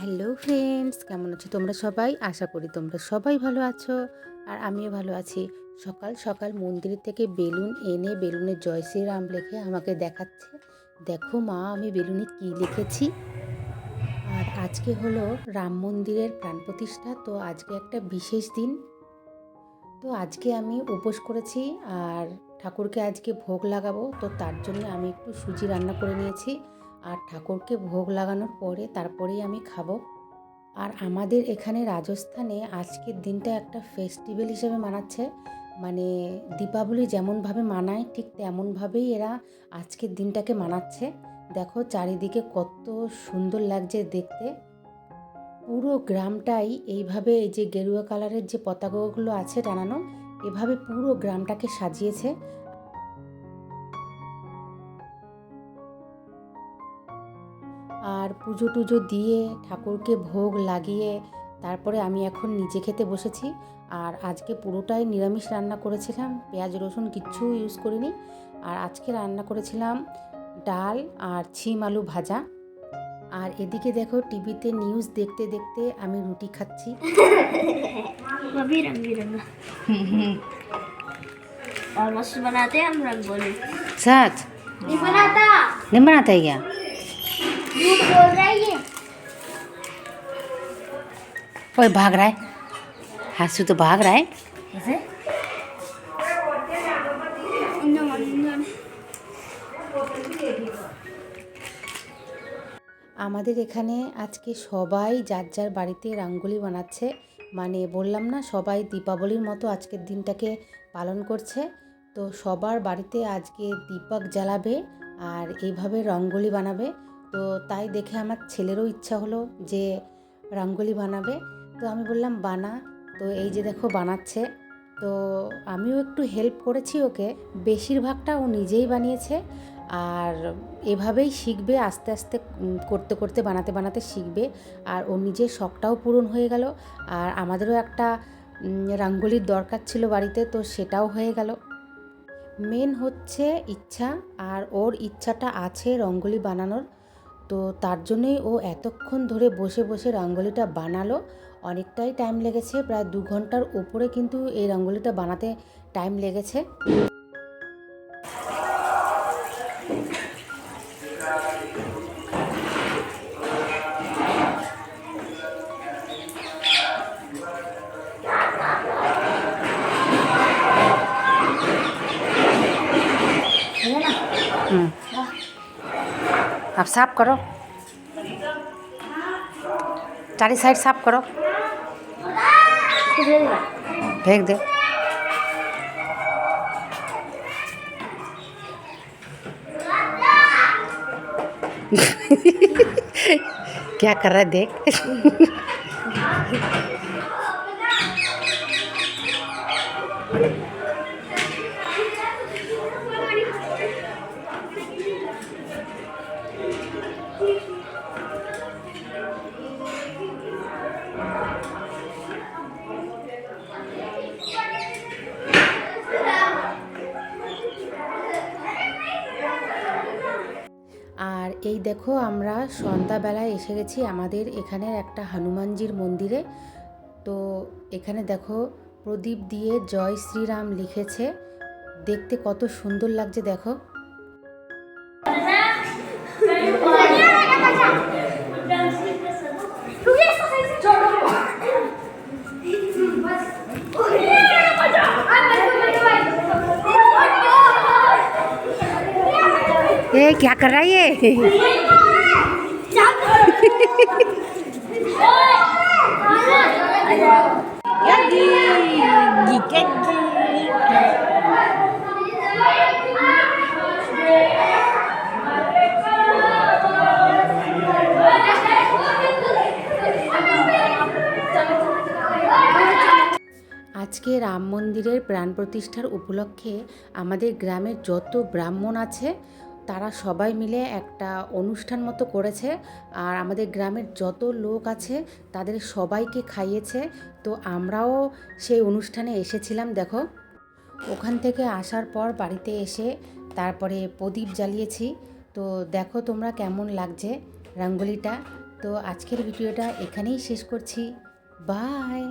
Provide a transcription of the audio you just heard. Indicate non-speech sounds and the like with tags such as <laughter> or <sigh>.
Hello friends, কেমন আছো তোমরা সবাই? আশা করি তোমরা সবাই ভালো আছো আর আমিও ভালো আছি। সকাল সকাল মন্দির থেকে বেলুন এনে বেলুনের জয় শ্রীরাম লিখে আমাকে দেখাচ্ছে। দেখো মা, আমি বেলুনে কী লিখেছি? আর আজকে হলো রাম মন্দিরের প্রাণ প্রতিষ্ঠা, তো আজকে একটা বিশেষ দিন। তো আজকে আমি উপোস করেছি আর ঠাকুরকে আজকে ভোগ লাগাবো, তো তার জন্য আমি একটু সুজি রান্না করে নিয়েছি। আর ঠাকুরকে ভোগ লাগানোর পরে তারপরেই আমি খাব। আর আমাদের এখানে রাজস্থানে আজকের দিনটা একটা ফেস্টিভ্যাল হিসেবে মানাচ্ছে। মানে দীপাবলি যেমনভাবে মানায়, ঠিক তেমনভাবেই এরা আজকের দিনটাকে মানাচ্ছে। দেখো চারিদিকে কত সুন্দর লাগছে দেখতে। পুরো গ্রামটাই এইভাবে এই যে গেরুয়া কালারের যে পতাকাগুলো আছে টানানো, এভাবে পুরো গ্রামটাকে সাজিয়েছে। আর পুজো টুজো দিয়ে ঠাকুরকে ভোগ লাগিয়ে তারপরে আমি এখন নিজে খেতে বসেছি আর আজকে পুরোটাই নিরামিষ রান্না করেছিলাম পেঁয়াজ রসুন কিচ্ছু ইউজ করিনি আর আজকে রান্না করেছিলাম ডাল আর ছিম আলু ভাজা আর এদিকে দেখো টিভিতে নিউজ দেখতে দেখতে আমি রুটি খাচ্ছি अभी रंग बिरंगा और मस्त बनाते हैं हम रंगोली सच नहीं बनाता नहीं बनाता है क्या झूठ बोल रहा है ये ओए भाग रहा है हासू तो भाग रहा है कैसे আমাদের এখানে আজকে সবাই যার যার বাড়িতে রাঙ্গোলি বানাচ্ছে মানে বললাম না সবাই দীপাবলির মতো আজকের দিনটাকে পালন করছে তো সবার বাড়িতে আজকে দীপক জ্বালাবে আর এইভাবে রঙ্গোলি বানাবে তো তাই দেখে আমার ছেলেরও ইচ্ছা হলো যে রঙ্গোলি বানাবে। তো আমি বললাম, বানা। তো এই যে দেখো বানাচ্ছে। তো আমিও একটু হেল্প করেছি ওকে। বেশিরভাগটা ও নিজেই বানিয়েছে আর এভাবেই শিখবে, আস্তে আস্তে করতে করতে, বানাতে বানাতে শিখবে। আর ওর নিজের শখটাও পূরণ হয়ে গেল। আর আমাদেরও একটা রাঙ্গোলির দরকার ছিল বাড়িতে, তো সেটাও হয়ে গেল। মেন হচ্ছে ইচ্ছা, আর ওর ইচ্ছাটা আছে রঙ্গোলি বানানোর। তো তার জন্যই ও এতক্ষণ ধরে বসে বসে রঙ্গোলিটা বানালো। অনেকটাই টাইম লেগেছে প্রায় দু ঘণ্টার ওপরে কিন্তু এই রঙ্গোলিটা বানাতে টাইম লেগেছে। হুম। अब साफ़ करो। चारी साइड साफ़ करो। फेंक दे। <laughs> क्या कर रहा है देख। <laughs> এই দেখো আমরা সন্ধ্যাবেলায় এসে গেছি আমাদের এখানের একটা হনুমানজির মন্দিরে। তো এখানে দেখো প্রদীপ দিয়ে জয় শ্রীরাম লিখেছে। দেখতে কত সুন্দর লাগছে দেখো। ए क्या कर रहा है ये আজকে রাম মন্দিরের প্রাণ প্রতিষ্ঠার উপলক্ষে আমাদের গ্রামের যত ব্রাহ্মণ আছে তারা সবাই মিলে একটা অনুষ্ঠান মতো করেছে আর আমাদের গ্রামের যত লোক আছে তাদের সবাইকে খাইয়েছে। তো আমরাও সেই অনুষ্ঠানে এসেছিলাম, দেখো। ওখান থেকে আসার পর বাড়িতে এসে তারপরে প্রদীপ জ্বালিয়েছি। তো দেখো তোমরা কেমন লাগছে রঙ্গোলিটা। তো আজকের ভিডিওটা এখানেই শেষ করছি। বাই!